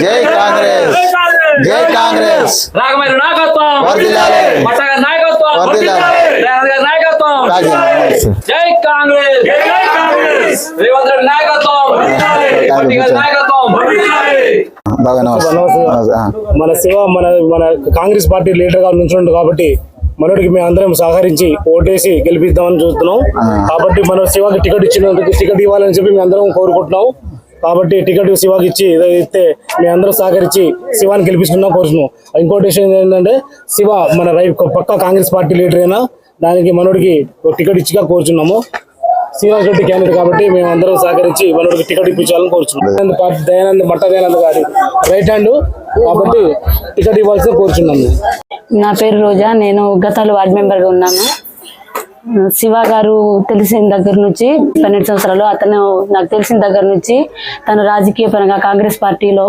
జై కాంగ్రెస్. జై కాంగ్రెస్. రాగమైన నాయకత్వం. వర్ధిల్లాలి. నాయకత్వం. వర్ధిల్లాలి. నాయకత్వం. జై కాంగ్రెస్. జై కాంగ్రెస్. రేవంత్ రెడ్డి నాయకత్వం. గారి నాయకత్వం. ఆ. మన శివ మన మన కాంగ్రెస్ పార్టీ లీడర్గా నుంచుండు కాబట్టి మనోడికి మేము అందరం సహకరించి ఓటేసి గెలిపిద్దామని చూస్తున్నాం. కాబట్టి మన శివకి టికెట్ ఇచ్చినందుకు టికెట్ ఇవ్వాలని చెప్పి మేము అందరం కోరుకుంటున్నాం. కాబట్టి టికెట్ శివకి ఇచ్చి ఇస్తే మేము అందరం సహకరించి శివాని గెలిపిస్తున్నాం కోరుతున్నాం ఇంకోటి విషయం ఏంటంటే శివ మన రై పక్క కాంగ్రెస్ పార్టీ లీడర్ అయినా దానికి మనోడికి ఒక టికెట్ ఇచ్చిగా కోరుచున్నాము. శ్రీనివాస్ రెడ్డి క్యాండిడేట్ కాబట్టి మేము అందరం సహకరించి మనోడికి టికెట్ ఇప్పించాలని కోరుచున్నాం. పార్టీ దయానంద్ మట్ట దయానంద్ గారి రైట్ హ్యాండ్ కాబట్టి టికెట్ ఇవ్వాల్సి కోరుచున్నాము. నా పేరు రోజా నేను గతాలు వార్డు మెంబర్గా ఉన్నాను. శివ గారు తెలిసిన దగ్గర నుంచి పన్నెండు సంవత్సరాలు అతను నాకు తెలిసిన దగ్గర నుంచి తను రాజకీయ పరంగా కాంగ్రెస్ పార్టీలో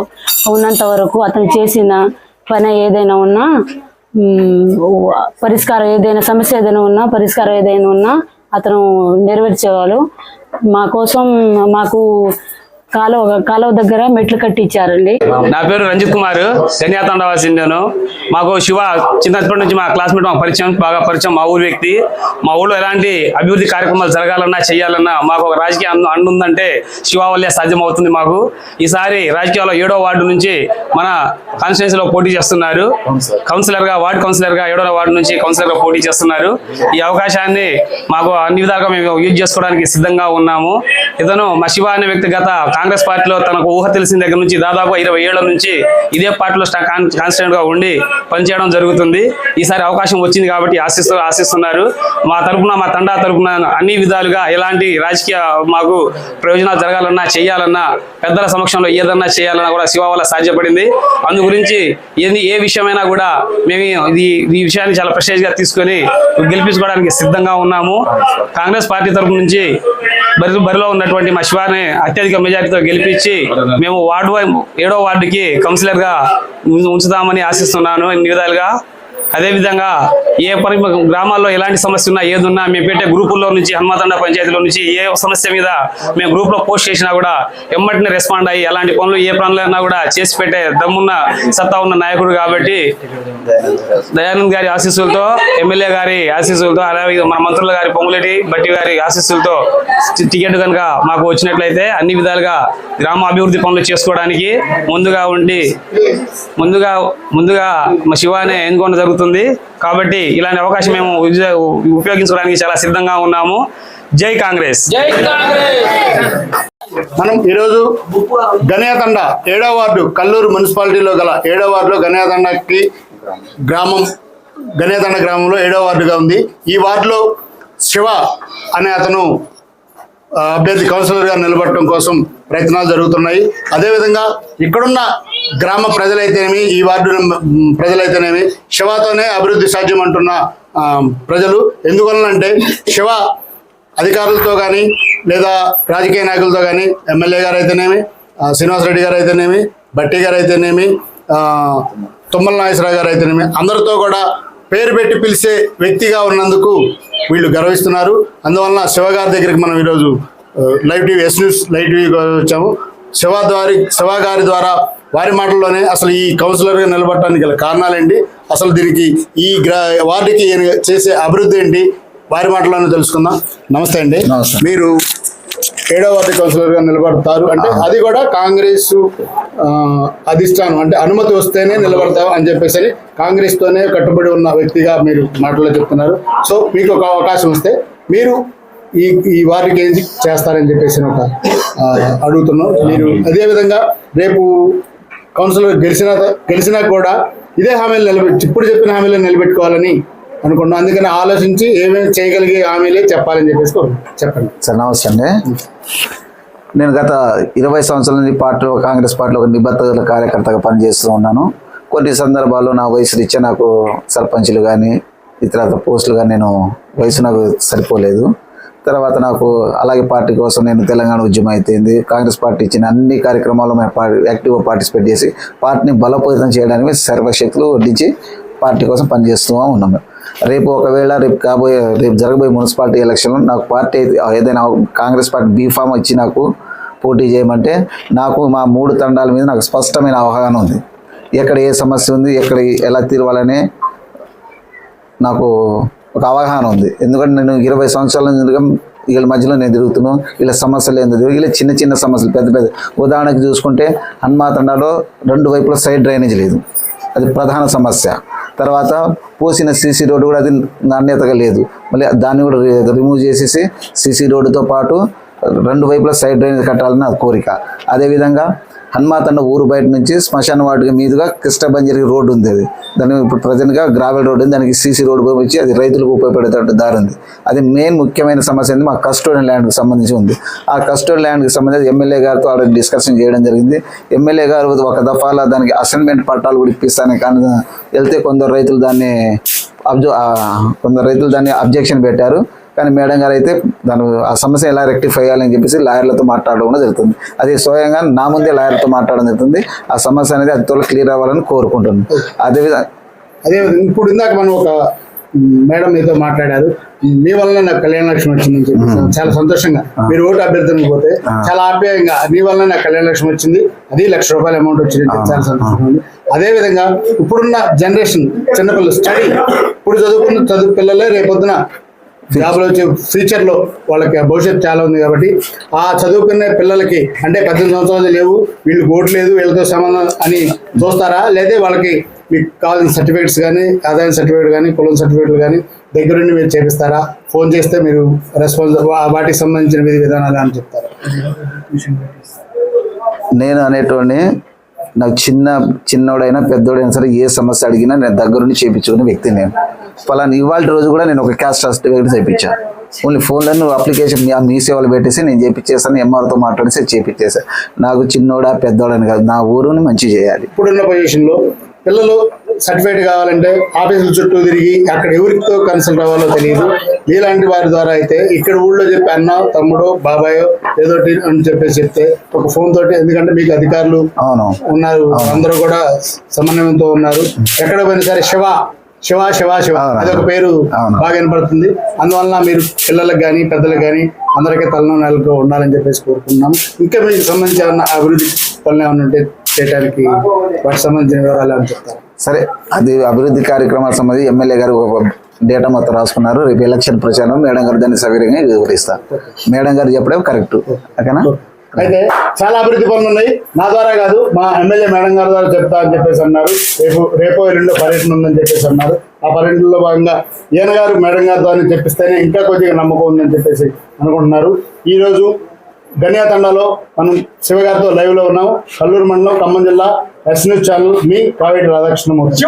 ఉన్నంత వరకు అతను చేసిన పని ఏదైనా ఉన్నా పరిష్కారం ఏదైనా సమస్య ఏదైనా ఉన్నా పరిష్కారం ఏదైనా ఉన్నా అతను నెరవేర్చేవాళ్ళు మా కోసం మాకు కాలువ కాలువ దగ్గర మెట్లు కట్టించారండి. నా పేరు రంజిత్ కుమార్ గన్యాతండవాసి నేను మాకు శివ చిన్నప్పటి నుంచి మా క్లాస్మేట్ మాకు పరిచయం బాగా పరిచయం మా ఊరి వ్యక్తి. మా ఊళ్ళో ఎలాంటి అభివృద్ధి కార్యక్రమాలు జరగాలన్నా చేయాలన్నా మాకు ఒక రాజకీయ అండుందంటే ఉందంటే శివ వల్లే సాధ్యం అవుతుంది మాకు. ఈసారి రాజకీయాల్లో ఏడో వార్డు నుంచి మన కాన్స్టిట్యున్సీలో పోటీ చేస్తున్నారు. కౌన్సిలర్గా వార్డు కౌన్సిలర్గా ఏడో వార్డు నుంచి కౌన్సిలర్గా పోటీ చేస్తున్నారు. ఈ అవకాశాన్ని మాకు అన్ని విధాలుగా మేము యూజ్ చేసుకోవడానికి సిద్ధంగా ఉన్నాము. ఇతను మా శివ అనే వ్యక్తి గత కాంగ్రెస్ పార్టీలో తనకు ఊహ తెలిసిన దగ్గర నుంచి దాదాపు ఇరవై ఏళ్ళ నుంచి ఇదే పార్టీలో కాన్స్టిట్యూంట్గా ఉండి పనిచేయడం జరుగుతుంది. ఈసారి అవకాశం వచ్చింది కాబట్టి ఆశిస్తూ ఆశిస్తున్నారు. మా తరపున మా తండా తరపున అన్ని విధాలుగా ఎలాంటి రాజకీయ మాకు ప్రయోజనాలు జరగాలన్నా చేయాలన్నా పెద్దల సమక్షంలో ఏదన్నా చేయాలన్నా కూడా శివ వల్ల సాధ్యపడింది. అందు గురించి ఏది ఏ విషయమైనా కూడా మేము ఇది ఈ విషయాన్ని చాలా ప్రెస్టేజ్గా తీసుకొని గెలిపించుకోవడానికి సిద్ధంగా ఉన్నాము. కాంగ్రెస్ పార్టీ తరపు నుంచి బరి బరిలో ఉన్నటువంటి మా శివాని అత్యధిక మెజార్టీ మెజారిటీతో గెలిపించి మేము వార్డు వై- ఏడో వార్డుకి కౌన్సిలర్గా ఉంచుతామని ఆశిస్తున్నాను. ఇన్ని విధాలుగా అదేవిధంగా ఏ పరి గ్రామాల్లో ఎలాంటి సమస్య ఉన్నా ఏదున్నా మేము పెట్టే గ్రూపుల్లో నుంచి హనుమతండ పంచాయతీలో నుంచి ఏ సమస్య మీద మేము గ్రూప్లో పోస్ట్ చేసినా కూడా ఎమ్మటిని రెస్పాండ్ అయ్యి ఎలాంటి పనులు ఏ పనులైనా కూడా చేసి పెట్టే దమ్మున్న సత్తా ఉన్న నాయకుడు కాబట్టి దయానంద్ గారి ఆశీస్సులతో ఎమ్మెల్యే గారి ఆశీస్సులతో అలాగే మన మంత్రుల గారి పొంగులేటి బట్టి గారి ఆశీస్సులతో టికెట్ కనుక మాకు వచ్చినట్లయితే అన్ని విధాలుగా గ్రామ అభివృద్ధి పనులు చేసుకోవడానికి ముందుగా ఉండి ముందుగా ముందుగా మా శివానే ఎన్నుకోవడం జరుగుతుంది. కాబట్టి ఇలాంటి అవకాశం మేము ఉపయోగించుకోవడానికి చాలా సిద్ధంగా ఉన్నాము. జై కాంగ్రెస్. జై కాంగ్రెస్. మనం ఈరోజు గణేతండ ఏడో వార్డు కల్లూరు మున్సిపాలిటీలో గల ఏడో వార్డులో గణేతండకి గ్రామం గణేతండ గ్రామంలో ఏడో వార్డుగా ఉంది. ఈ వార్డులో శివ అనే అతను అభ్యర్థి కౌన్సిలర్గా నిలబడటం కోసం ప్రయత్నాలు జరుగుతున్నాయి. అదేవిధంగా ఇక్కడున్న గ్రామ ప్రజలైతేనేమి ఈ వార్డు ప్రజలైతేనేమి శివతోనే అభివృద్ధి సాధ్యం అంటున్న ప్రజలు. ఎందువలనంటే శివ అధికారులతో కానీ లేదా రాజకీయ నాయకులతో కానీ ఎమ్మెల్యే గారు అయితేనేమి శ్రీనివాసరెడ్డి గారు అయితేనేమి బట్టి గారు అయితేనేమి తుమ్మల నాగేశ్వరరావు గారు అయితేనేమి అందరితో కూడా పేరు పెట్టి పిలిచే వ్యక్తిగా ఉన్నందుకు వీళ్ళు గర్విస్తున్నారు. అందువలన శివ గారి దగ్గరికి మనం ఈరోజు live TV S news live TV వచ్చాము. శివ ద్వారా శివ గారి ద్వారా వారి మాటల్లోనే అసలు ఈ కౌన్సిలర్గా నిలబడటానికి గల కారణాలేంటి? అసలు దీనికి ఈ గ్రా వార్డుకి చేసే అభివృద్ధి ఏంటి? వారి మాటలోనే తెలుసుకుందాం. నమస్తే అండి. మీరు ఏడో వార్డు కౌన్సిలర్గా నిలబడతారు. అంటే అది కూడా కాంగ్రెస్ ఆ, అధిష్టానం అంటే అనుమతి వస్తేనే నిలబడతావు అని చెప్పేసి అని కాంగ్రెస్ తోనే కట్టుబడి ఉన్న వ్యక్తిగా మీరు మాటలో చెప్తున్నారు. సో మీకు ఒక అవకాశం వస్తే మీరు ఈ ఈ వారికి ఏం చేస్తారని చెప్పేసి ఒక అడుగుతున్నాం. మీరు అదే విధంగా రేపు కౌన్సిలర్ గెలిచిన గెలిచినా కూడా ఇదే హామీలు నిలబెట్టి ఇప్పుడు చెప్పిన హామీలు నిలబెట్టుకోవాలని అనుకున్నాం. అందుకని ఆలోచించి ఏమేమి చేయగలిగే హామీలే చెప్పాలని చెప్పేసి చెప్పండి. సార్ నమస్తే అండి. నేను గత ఇరవై సంవత్సరాల నుంచి పార్టీలో కాంగ్రెస్ పార్టీలో ఒక నిబద్ధత కార్యకర్తగా పనిచేస్తూ ఉన్నాను. కొన్ని సందర్భాల్లో నా వయసు రీత్యా నాకు సర్పంచ్లు కానీ ఇతర పోస్టులు కానీ నేను వయసు నాకు సరిపోలేదు. తర్వాత నాకు అలాగే పార్టీ కోసం నేను తెలంగాణ ఉద్యమం అయితేంది కాంగ్రెస్ పార్టీ ఇచ్చిన అన్ని కార్యక్రమాల్లో మేము పా- యాక్టివ్గా పార్టిసిపేట్ చేసి పార్టీని బలోపేతం చేయడానికి సర్వశక్తులు వడ్డించి పార్టీ కోసం పనిచేస్తూ ఉన్నాము రేపు ఒకవేళ రేపు కాబోయే రేపు జరగబోయే మున్సిపాలిటీ ఎలక్షన్లో నాకు పార్టీ అయితే ఏదైనా కాంగ్రెస్ పార్టీ బీ ఫామ్ నాకు పోటీ చేయమంటే నాకు మా మూడు తండాల మీద నాకు స్పష్టమైన అవగాహన ఉంది. ఎక్కడ ఏ సమస్య ఉంది ఎక్కడ ఎలా తీరవాలనే నాకు ఒక అవగాహన ఉంది. ఎందుకంటే నేను ఇరవై సంవత్సరాల నుండి వీళ్ళ మధ్యలో నేను తిరుగుతున్నాను వీళ్ళ సమస్యలు ఏంది వీళ్ళ చిన్న చిన్న సమస్యలు పెద్ద పెద్ద. ఉదాహరణకు చూసుకుంటే హనుమాతండాలో రెండు వైపుల సైడ్ డ్రైనేజ్ లేదు. అది ప్రధాన సమస్య. తర్వాత పోసిన సీసీ రోడ్డు కూడా అది నాణ్యతగా లేదు. మళ్ళీ దాన్ని కూడా రిమూవ్ చేసేసి సీసీ రోడ్డుతో పాటు రెండు వైపులా సైడ్ డ్రైనేజ్ కట్టాలని కోరిక. అదేవిధంగా హనుమాతన్న ఊరు బయట నుంచి శ్మశాన వాటికి మీదుగా కృష్ణబంజరి రోడ్డు ఉంది అది. దాని ఇప్పుడు ప్రజెంట్గా గ్రావెల్ రోడ్ ఉంది. దానికి సీసీ రోడ్డు పంపించి అది రైతులకు ఉపయోగపడేటట్టు దారి ఉంది. అది మెయిన్ ముఖ్యమైన సమస్య ఏంది? మా కస్టోడియన్ ల్యాండ్కి సంబంధించి ఉంది. ఆ కస్టోడియన్ ల్యాండ్కి సంబంధించి ఎమ్మెల్యే గారితో ఆల్రెడీ డిస్కషన్ చేయడం జరిగింది. ఎమ్మెల్యే గారు ఒక దఫాలో దానికి అసైన్మెంట్ పట్టాలు కూడా ఇప్పిస్తాను కానీ వెళ్తే కొందరు రైతులు దాన్ని అబ్జో కొందరు రైతులు దాన్ని అబ్జెక్షన్ పెట్టారు. కానీ మేడం గారు అయితే దాని ఆ సమస్య ఎలా రెక్టిఫై చేయాలని చెప్పేసి లాయర్లతో మాట్లాడడం కూడా జరుగుతుంది. అది స్వయంగా నా ముందే లాయర్తో మాట్లాడడం జరుగుతుంది. ఆ సమస్య అనేది అది త్వరలో క్లియర్ అవ్వాలని కోరుకుంటున్నాను. అదేవిధంగా అదే ఇప్పుడు ఇందాక మనం ఒక మేడం మీతో మాట్లాడారు. మీ వల్ల నాకు కళ్యాణ లక్ష్మి వచ్చిందని చెప్పి చాలా సంతోషంగా. మీరు ఓటు అభ్యర్థనకు పోతే చాలా ఆప్యాయంగా నీ వల్ల నాకు కళ్యాణ లక్ష్మి వచ్చింది. అది లక్ష రూపాయల అమౌంట్ వచ్చింది. చాలా సంతోషంగా ఉంది. అదే విధంగా ఇప్పుడున్న జనరేషన్ చిన్నపిల్లలు స్టడీ ఇప్పుడు చదువుకున్న చదువు పిల్లలే రేపొద్దున జాబ్లో వచ్చే ఫ్యూచర్లో వాళ్ళకి భవిష్యత్తు చాలా ఉంది కాబట్టి ఆ చదువుకునే పిల్లలకి అంటే పద్దెనిమిది సంవత్సరాలు లేవు వీళ్ళు ఓటు లేదు వీళ్ళతో సంబంధం అని చూస్తారా? లేదా వాళ్ళకి మీకు కావాల్సిన సర్టిఫికేట్స్ కానీ ఆదాయం సర్టిఫికేట్ కానీ కులం సర్టిఫికేట్లు కానీ దగ్గరుండి మీరు చేపిస్తారా? ఫోన్ చేస్తే మీరు రెస్పాన్స్ వాటికి సంబంధించిన విధి విధానాలు అని చెప్తారా? నేను అనేటోడిని నాకు చిన్న చిన్నోడైనా పెద్దోడైనా సరే ఏ సమస్య అడిగినా నేను దగ్గరుండి చేయించుకునే వ్యక్తి నేను. ఫలానా ఇవాళ రోజు కూడా నేను ఒక క్యాస్ట్ సర్టిఫికేట్ చేయించాను ఓన్లీ ఫోన్లో నువ్వు అప్లికేషన్ మీ- మీ సేవలు పెట్టేసి నేను చేపించేసాను ఎంఆర్తో మాట్లాడేసి చేపించేసాను నాకు చిన్నోడా పెద్దోడని కాదు నా ఊరుని మంచి చేయాలి. ఇప్పుడున్న పొజిషన్లో పిల్లలు సర్టిఫికేట్ కావాలంటే ఆఫీసుల చుట్టూ తిరిగి అక్కడ ఎవరితో కన్సల్ట్ అవ్వాలో తెలియదు మీలాంటి వారి ద్వారా అయితే ఇక్కడ ఊళ్ళో చెప్పి అన్న తమ్ముడు బాబాయో ఏదో అని చెప్పేసి చెప్తే ఒక ఫోన్ తోటి ఎందుకంటే మీకు అధికారులు ఉన్నారు. అందరూ కూడా సమన్వయంతో ఉన్నారు. ఎక్కడ పోయినా సరే శివ శివ శివ శివ. అదొక పేరు. బాగా వినపడుతుంది. అందువలన మీరు పిల్లలకు కానీ పెద్దలకు కానీ అందరికీ తలనొనాలుగా ఉండాలని చెప్పేసి కోరుకుంటున్నాము ఇంకా మీకు సంబంధించిన అభివృద్ధి పనులు ఏమైనా ఉంటే చేయడానికి వాటికి సంబంధించిన వివరాలు అని చెప్తారు? సరే అది అభివృద్ధి కార్యక్రమాల సంబంధించి ఎమ్మెల్యే గారు ఒక డేటా మొత్తం రాసుకున్నారు. రేపు ఎలక్షన్ ప్రచారం మేడం గారు దాన్ని సవిరంగా వివరిస్తారు. మేడం గారు చెప్పడం కరెక్ట్. ఓకేనా? అయితే చాలా అభివృద్ధి పనులు ఉన్నాయి. నా ద్వారా కాదు మా ఎమ్మెల్యే మేడం గారి ద్వారా చెప్తా అని చెప్పేసి అన్నారు. రేపు రేపో ఎల్లుండో పర్యటన ఉందని చెప్పేసి అన్నారు. ఆ పర్యటనలో భాగంగా ఈయన గారు మేడం గారి ద్వారా చెప్పిస్తేనే ఇంకా కొద్దిగా నమ్మకం ఉందని చెప్పేసి అనుకుంటున్నారు. ఈరోజు రోజు గనియాతండలో మనం శివగారితో లైవ్లో ఉన్నాము. ఉన్నాం కల్లూరు మండలం ఖమ్మం జిల్లా ఎస్ న్యూస్ ఛానల్ మీ కావేటి రాధాకృష్ణమూర్తి.